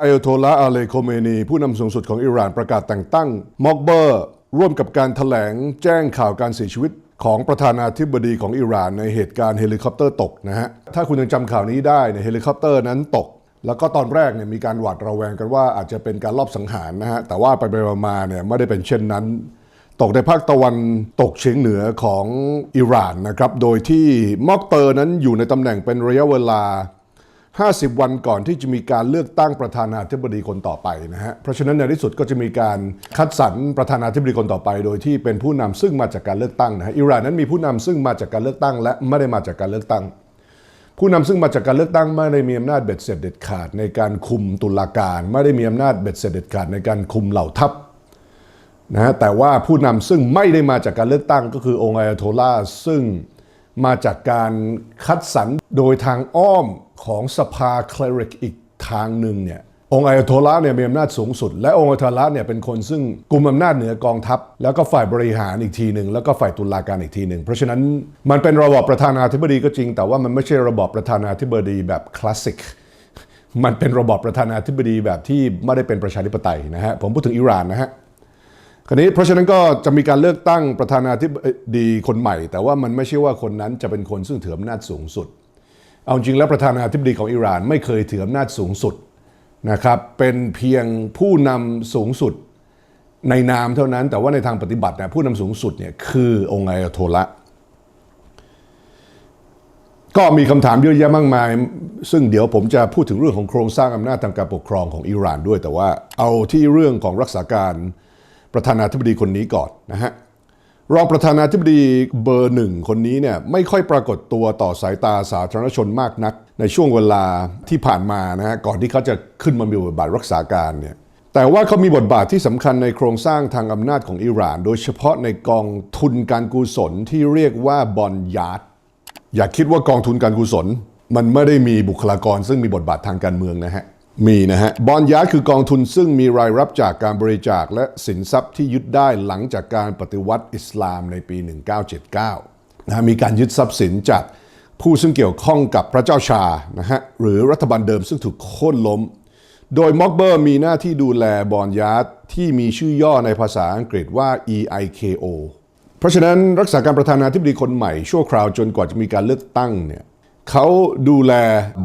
อายโทลาอาเลโคเมนีผู้นำสูงสุดของอิหร่านประกาศแต่งตั้งมอกเบอร์ร่วมกับการถแถลงแจ้งข่าวการเสียชีวิตของประธานาธิบดีของอิหร่านในเหตุการณ์เฮลิคอปเตอร์ตกนะฮะ ถ้าคุณยังจำข่าวนี้ได้เนี่ยเฮลิคอปเตอร์นั้นตก แล้วก็ตอนแรกเนี่ยมีการหวาดระแวงกันว่าอาจจะเป็นการลอบสังหารนะฮะ แต่ว่าไปไปมาเนี่ยไม่ได้เป็นเช่นนั้น ตกในภาคตะวันตกเฉียงเหนือของอิหร่านนะครับ โดยที่มอกเตอร์นั้นอยู่ในตำแหน่งเป็นระยะเวลา 50 วันก่อนที่จะมีการเลือกตั้งประธานาธิบดีคนต่อไปนะฮะ เพราะฉะนั้นในที่สุดก็จะมีการคัดสรรประธานาธิบดีคนต่อไป โดยที่เป็นผู้นำซึ่งมาจากการเลือกตั้งนะฮะอิหร่านนั้นมีผู้นำซึ่งมาจากการเลือกตั้ง และไม่ได้มาจากการเลือกตั้ง ผู้นำซึ่งมาจากการเลือกตั้งไม่ได้มีอำนาจเบ็ดเสร็จเด็ดขาดในการคุมตุลาการ ไม่ได้มีอำนาจเบ็ดเสร็จเด็ดขาดในการคุมเหล่าทัพนะฮะแต่ว่าผู้นำซึ่งไม่ได้มาจากการเลือกตั้งก็คือองค์อายาโทลาซึ่งมาจากการคัดสรรโดยทางอ้อม ของสภาคลริกอีกทางหนึ่งเนี่ยองค์อายโทลาเนี่ยมีอำนาจสูงสุด และองค์อายโทลาเนี่ยเป็นคนซึ่งกุมอำนาจเหนือกองทัพ แล้วก็ฝ่ายบริหารอีกทีหนึ่งแล้วก็ฝ่ายตุลาการอีกทีหนึ่งเพราะฉะนั้นมันเป็นระบอบประธานาธิบดีก็จริง แต่ว่ามันไม่ใช่ระบอบประธานาธิบดีแบบคลาสสิกมันเป็นระบอบประธานาธิบดีแบบที่ไม่ได้เป็นประชาธิปไตยนะฮะผมพูดถึงอิหร่านนะฮะคราวนี้เพราะฉะนั้นก็จะมีการเลือกตั้งประธานาธิบดีคนใหม่ แต่ว่ามันไม่ใช่ว่าคนนั้นจะเป็นคนซึ่งถืออำนาจสูงสุด เอาจริงแล้วประธานาธิบดีของอิหร่านไม่เคยถืออำนาจสูงสุดนะครับเป็นเพียงผู้นำสูงสุดในนามเท่านั้นแต่ว่าในทางปฏิบัติเนี่ยผู้นำสูงสุดเนี่ยคือองค์อายโทละก็มีคำถามเยอะแยะมากมาย ซึ่งเดี๋ยวผมจะพูดถึงเรื่องของโครงสร้างอำนาจทางการปกครองของอิหร่านด้วย แต่ว่าเอาที่เรื่องของรักษาการประธานาธิบดีคนนี้ก่อนนะฮะ รองประธานาธิบดีเบอร์หนึ่งคนนี้เนี่ยไม่ค่อยปรากฏตัวต่อสายตาสาธารณชนมากนัก ในช่วงเวลาที่ผ่านมานะฮะก่อนที่เขาจะขึ้นมามีบทบาทรักษาการเนี่ยแต่ว่าเขามีบทบาทที่สำคัญในโครงสร้างทางอำนาจของอิหร่าน โดยเฉพาะในกองทุนการกุศลที่เรียกว่าบอนยาร์ดอย่าคิดว่ากองทุนการกุศล มันไม่ได้มีบุคลากรซึ่งมีบทบาททางการเมืองนะฮะ มีนะฮะบอนยาร์ดคือกองทุนซึ่งมีรายรับจากการบริจาคและสินทรัพย์ที่ยึดได้หลังจากการปฏิวัติอิสลามในปี 1979นะะมีการยึดทรัพย์สินจากผู้ซึ่งเกี่ยวข้องกับพระเจ้าชานะฮะหรือรัฐบาลเดิมซึ่งถูกโค่นล้ม โดยม็อกเบอร์มีหน้าที่ดูแลบอนยาร์ดที่มีชื่อย่อในภาษาอังกฤษว่า EIKO เพราะฉะนั้นรักษาการประธานาธิบดีคนใหม่ชั่วคราวจนกว่าจะมีการเลือกตั้งเนี่ยเขาดูแล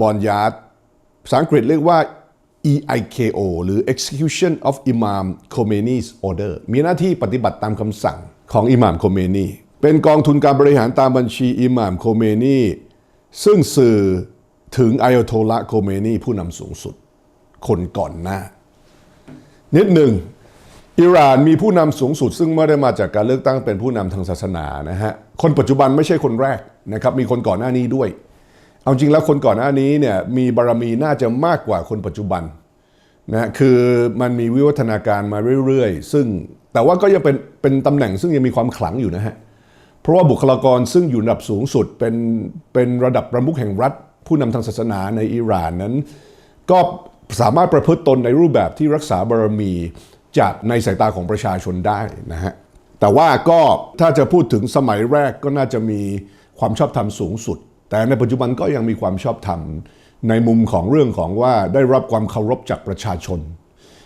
บอนยาร์ดภาษาอังกฤษเรียกว่า EIKO หรือ Execution of Imam Khomeini's Order มีหน้าที่ปฏิบัติตามคำสั่งของอิหม่ามโคเมนี เป็นกองทุนการบริหารตามบัญชีอิหม่ามโคเมนี ซึ่งสื่อถึงอายอโทละโคเมนีผู้นำสูงสุด คนก่อนหน้า นิดหนึ่งอิหร่านมีผู้นำสูงสุด ซึ่งไม่ได้มาจากการเลือกตั้งเป็นผู้นำทางศาสนานะฮะ คนปัจจุบันไม่ใช่คนแรกนะครับ มีคนก่อนหน้านี้ด้วย เอาจริงแล้วคนก่อนหน้านี้เนี่ยมีบารมีน่าจะมากกว่าคนปัจจุบันนะคือมันมีวิวัฒนาการมาเรื่อยๆ ซึ่งแต่ว่าก็ยังเป็นเป็นตำแหน่งซึ่งยังมีความขลังอยู่นะฮะเพราะว่าบุคลากรซึ่งอยู่ระดับสูงสุดเป็นเป็นระดับประมุขแห่งรัฐ ผู้นำทางศาสนาในอิหร่านนั้น ก็สามารถประพฤติตนในรูปแบบที่รักษาบารมีจากในสายตาของประชาชนได้นะฮะแต่ว่าก็ถ้าจะพูดถึงสมัยแรกก็น่าจะมีความชอบธรรมสูงสุด แต่ในปัจจุบันก็ยังมีความชอบธรรมในมุมของเรื่องของว่าได้รับความเคารพจากประชาชน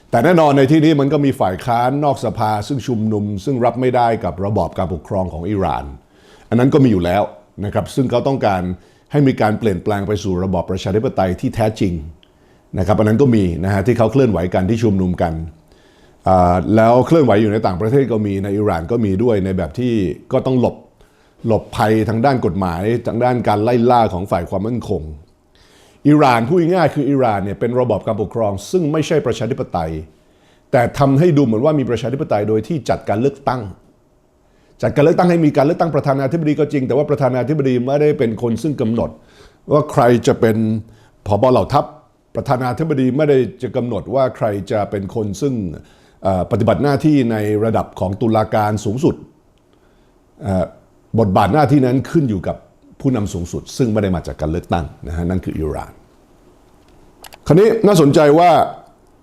แต่แน่นอนในที่นี้มันก็มีฝ่ายค้านนอกสภาซึ่งชุมนุม ซึ่งรับไม่ได้กับระบอบการปกครองของอิหร่าน อันนั้นก็มีอยู่แล้วนะครับซึ่งเขาต้องการให้มีการเปลี่ยนแปลงไปสู่ระบอบประชาธิปไตยที่แท้จริงนะครับอันนั้นก็มีนะฮะที่เขาเคลื่อนไหวกันที่ชุมนุมกันแล้วเคลื่อนไหวอยู่ในต่างประเทศก็มีในอิหร่านก็มีด้วยในแบบที่ก็ต้องหลบ หลบภัยทางด้านกฎหมายทางด้านการไล่ล่าของฝ่ายความมั่นคง อิหร่านพูดง่ายคืออิหร่านเนี่ยเป็นระบอบการปกครอง ซึ่งไม่ใช่ประชาธิปไตย แต่ทำให้ดูเหมือนว่ามีประชาธิปไตยโดยที่จัดการเลือกตั้ง จัดการเลือกตั้งให้มีการเลือกตั้งประธานาธิบดีก็จริง แต่ว่าประธานาธิบดีไม่ได้เป็นคนซึ่งกำหนด ว่าใครจะเป็นผบเหล่าทัพประธานาธิบดีไม่ได้จะกำหนดว่าใครจะเป็นคนซึ่งปฏิบัติหน้าที่ในระดับของตุลาการสูงสุดอ่อ บทบาทหน้าที่นั้นขึ้นอยู่กับผู้นำสูงสุด ซึ่งไม่ได้มาจากการเลือกตั้งนะฮะนั่นคืออิหร่าน คราวนี้น่าสนใจว่า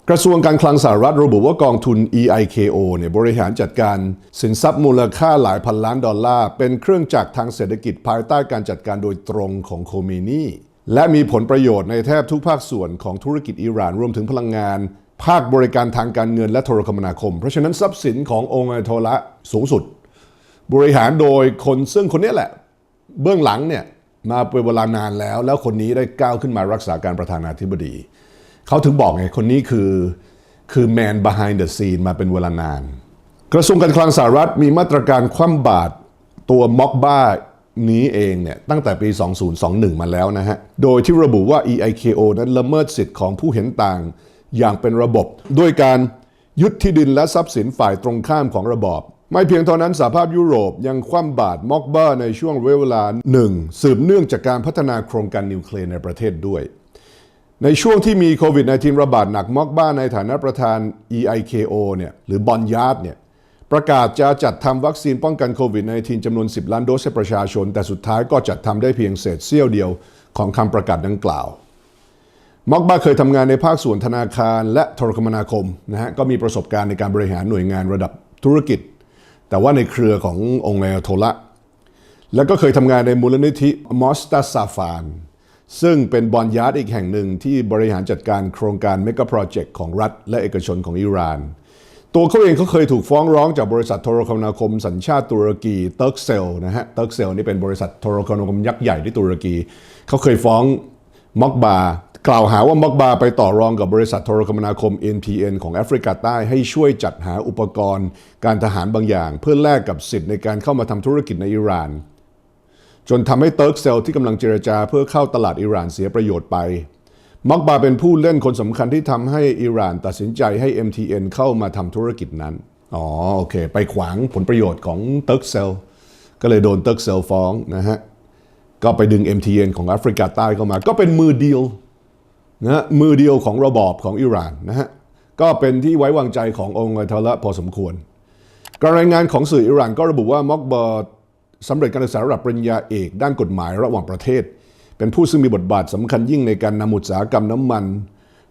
กระทรวงการคลังสหรัฐระบุว่ากองทุน EIKO เนี่ยบริหารจัดการสินทรัพย์มูลค่าหลายพันล้านดอลลาร์ เป็นเครื่องจักรทางเศรษฐกิจภายใต้การจัดการโดยตรงของโคเมนีและมีผลประโยชน์ในแทบทุกภาคส่วนของธุรกิจอิหร่านรวมถึงพลังงาน ภาคบริการทางการเงินและโทรคมนาคม เพราะฉะนั้นทรัพย์สินขององค์อัยโทละสูงสุด บริหารโดยคนซึ่งคนนี้แหละ เบื้องหลังเนี่ยมาเป็นเวลานานแล้ว แล้วคนนี้ได้ก้าวขึ้นมารักษาการประธานาธิบดี เขาถึงบอกไง คนนี้คือคือ man behind the scene มาเป็นเวลานาน กระทรวงการคลังสหรัฐมีมาตรการคว่ำบาตรตัวม็อกบ้านี้เองเนี่ยตั้งแต่ปี 2021 มาแล้วนะฮะ โดยที่ระบุว่า EIKO นั้นละเมิดสิทธิ์ของผู้เห็นต่างอย่างเป็นระบบ ด้วยการยึดที่ดินและทรัพย์สินฝ่ายตรงข้ามของระบอบ ไม่เพียงเท่านั้นสหภาพยุโรปยังคว่ำบาตรม็อกบ้าในช่วงเวลาหนึ่งสืบเนื่องจากการพัฒนาโครงการนิวเคลียร์ในประเทศด้วย ในช่วงที่มีโควิด -19 ระบาดหนักมอกบ้าในฐานะประธาน EIKO เนี่ยหรือบอนยาร์ดเนี่ยประกาศจะจัดทำวัคซีนป้องกันโควิด -19 จำนวน 10 ล้านโดสให้ประชาชน แต่สุดท้ายก็จัดทำได้เพียงเศษเสี้ยวเดียวของคำประกาศดังกล่าวมอกบ้าเคยทำงานในภาคส่วนธนาคารและโทรคมนาคมนะฮะก็มีประสบการณ์ในการบริหารหน่วยงานระดับธุรกิจ แต่ว่าในเครือขององค์แอโทละ แล้วก็เคยทำงานในมูลนิธิมอสตาซาฟาน ซึ่งเป็นบอลยาร์ดอีกแห่งหนึ่งที่บริหารจัดการโครงการเมกะโปรเจกต์ของรัฐและเอกชนของอิหร่าน ตัวเขาเองเขาเคยถูกฟ้องร้องจากบริษัทโทรคมนาคมสัญชาติตุรกีเติร์กเซลนะฮะเติร์กเซลนี่เป็นบริษัทโทรคมนาคมยักษ์ใหญ่ที่ตุรกี เขาเคยฟ้องม็อกบา กล่าวหาว่าม็อกบาไปต่อรองกับบริษัทโทรคมนาคม NTN ของแอฟริกาใต้ให้ช่วยจัดหาอุปกรณ์ การทหารบางอย่าง เพื่อแลกกับสิทธิ์ในการเข้ามาทำธุรกิจในอิหร่าน จนทำให้เติร์กเซลที่กำลังเจรจาเพื่อเข้าตลาดอิหร่านเสียประโยชน์ไปมักบาเป็นผู้เล่นคนสำคัญที่ทำให้อิหร่านตัดสินใจให้ MTN เข้ามาทำธุรกิจนั้น อ๋อโอเค ไปขวางผลประโยชน์ของเติร์กเซลก็เลยโดนเติร์กเซลฟ้องนะฮะก็ไปดึง MTN ของแอฟริกาใต้เข้ามา ก็เป็นมือดียว นะมือเดียวของระบอบของอิหร่านนะฮะก็เป็นที่ไว้วางใจขององค์อัยทละพอสมควร การรายงานของสื่ออิหร่านก็ระบุว่ามอกบาสำเร็จการศึกษาระดับปริญญาเอกด้านกฎหมายระหว่างประเทศ เป็นผู้ซึ่งมีบทบาทสำคัญยิ่งในการนำอุตสาหกรรมน้ำมัน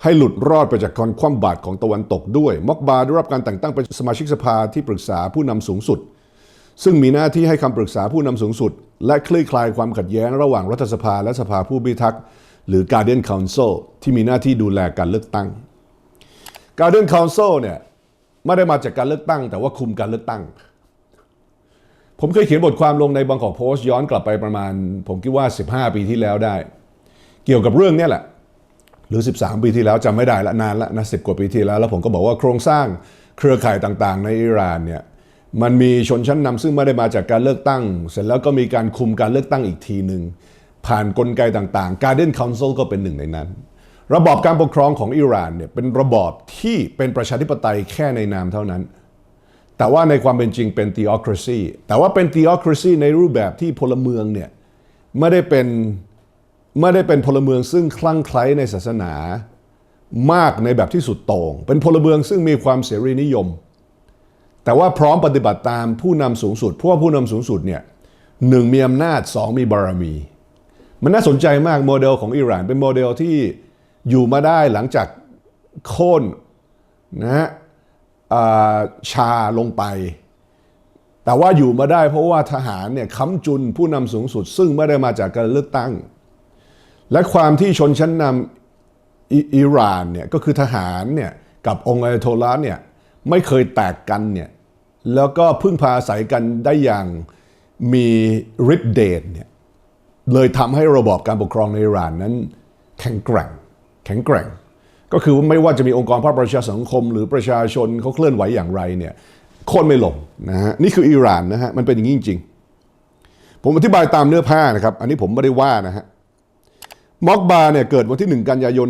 ให้หลุดรอดไปจากการคว่ำบาตรของตะวันตกด้วย มอกบาได้รับการแต่งตั้งเป็นสมาชิกสภาที่ปรึกษาผู้นำสูงสุด ซึ่งมีหน้าที่ให้คำปรึกษาผู้นำสูงสุด และคลี่คลายความขัดแย้งระหว่างรัฐสภาและสภาผู้พิทักษ์ หรือ Guardian Council ที่มีหน้าที่ดูแลการเลือกตั้ง Guardian Council เนี่ยไม่ได้มาจากการเลือกตั้ง แต่ว่าคุมการเลือกตั้ง ผมเคยเขียนบทความลงในบางกอกโพสต์ย้อนกลับไปประมาณ ผมคิดว่า 15 ปีที่แล้วได้ เกี่ยวกับเรื่องนี้แหละ หรือ 13 ปีที่แล้วจำไม่ได้ละนานละนะสิกว่าปีที่แล้ว แล้วผมก็บอกว่าโครงสร้างเครือข่ายต่างๆ ในอิหร่านเนี่ยมันมีชนชั้นนำซึ่งไม่ได้มาจากการเลือกตั้ง เสร็จแล้วก็มีการคุมการเลือกตั้งอีกทีหนึ่ง ผ่านกลไกต่างๆ Guardian Council ก็เป็นหนึ่งในนั้น ระบอบการปกครองของอิหร่านเนี่ยเป็นระบอบที่เป็นประชาธิปไตยแค่ในนามเท่านั้น แต่ว่าในความเป็นจริงเป็น theocracy แต่ว่าเป็น theocracy ในรูปแบบที่พลเมืองเนี่ยไม่ได้เป็นไม่ได้เป็นพลเมืองซึ่งคลั่งไคล้ในศาสนามากในแบบที่สุดโต่งเป็นพลเมืองซึ่งมีความเสรีนิยม แต่ว่าพร้อมปฏิบัติตามผู้นำสูงสุด เพราะว่าผู้นำสูงสุดเนี่ยหนึ่งมีอำนาจสองมีบารมี มันน่าสนใจมากโมเดลของอิหร่านเป็นโมเดลที่อยู่มาได้หลังจากโค่นนะฮะชาลงไป แต่ว่าอยู่มาได้เพราะว่าทหารเนี่ยค้ำจุนผู้นำสูงสุด ซึ่งไม่ได้มาจากการเลือกตั้ง และความที่ชนชั้นนำอิหร่านเนี่ยก็คือทหารเนี่ยกับองค์อัยโทละเนี่ยไม่เคยแตกกันเนี่ยแล้วก็พึ่งพาอาศัยกันได้อย่างมีฤทธิ์เดชเนี่ย เลยทำให้ระบอบการปกครองในอิหร่านนั้น แข็งแกร่ง แข็งแกร่ง ก็คือว่าไม่ว่าจะมีองค์กรภาคประชาสังคม หรือประชาชนเขาเคลื่อนไหวอย่างไรเนี่ยโค่นไม่ลงนะฮะนี่คืออิหร่านนะฮะมันเป็นอย่างนี้จริงๆ ผมอธิบายตามเนื้อผ้านะครับ อันนี้ผมไม่ได้ว่านะฮะม็อกบาเนี่ยเกิดวันที่ 1 กันยายน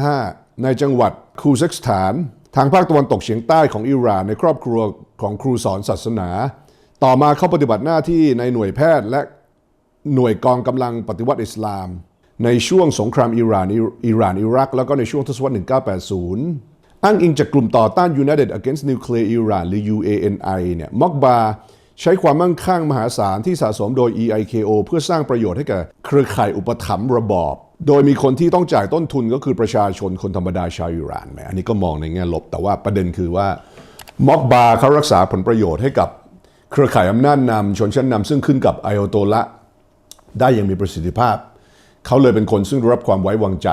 1955 ในจังหวัดคูเซกสถาน ทางภาคตะวันตกเฉียงใต้ของอิหร่าน ในครอบครัวของครูสอนศาสนา ต่อมาเข้าปฏิบัติหน้าที่ในหน่วยแพทย์และ หน่วยกองกำลังปฏิวัติอิสลาม ในช่วงสงครามอิหร่านอิหร่านอิรัก แล้วก็ในช่วงทศวรรษ 1980 อ้างอิงจากกลุ่มต่อต้าน United Against Nuclear Iran หรือ UANI เนี่ยมอกบาใช้ความมั่งคั่งมหาศาลที่สะสมโดย EIKO เพื่อสร้างประโยชน์ให้กับเครือข่ายอุปถัมภ์ระบอบ โดยมีคนที่ต้องจ่ายต้นทุนก็คือประชาชนคนธรรมดาชาวอิหร่านแหมอันนี้ก็มองในแง่ลบ แต่ว่าประเด็นคือว่ามอกบาเขารักษาผลประโยชน์ให้กับเครือข่ายอำนาจนำชนชั้นนำซึ่งขึ้นกับไอโอโตละ ได้อย่างมีประสิทธิภาพ เขาเลยเป็นคนซึ่งได้รับความไว้วางใจ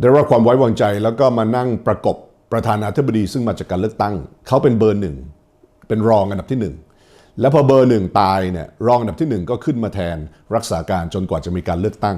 ได้รับความไว้วางใจแล้วก็มานั่งประกบประธานาธิบดีซึ่งมาจากการเลือกตั้ง เขาเป็นเบอร์หนึ่งเป็นรองอันดับที่หนึ่งแล้วพอเบอร์หนึ่งตายเนี่ยรองอันดับที่หนึ่งก็ขึ้นมาแทนรักษาการจนกว่าจะมีการเลือกตั้ง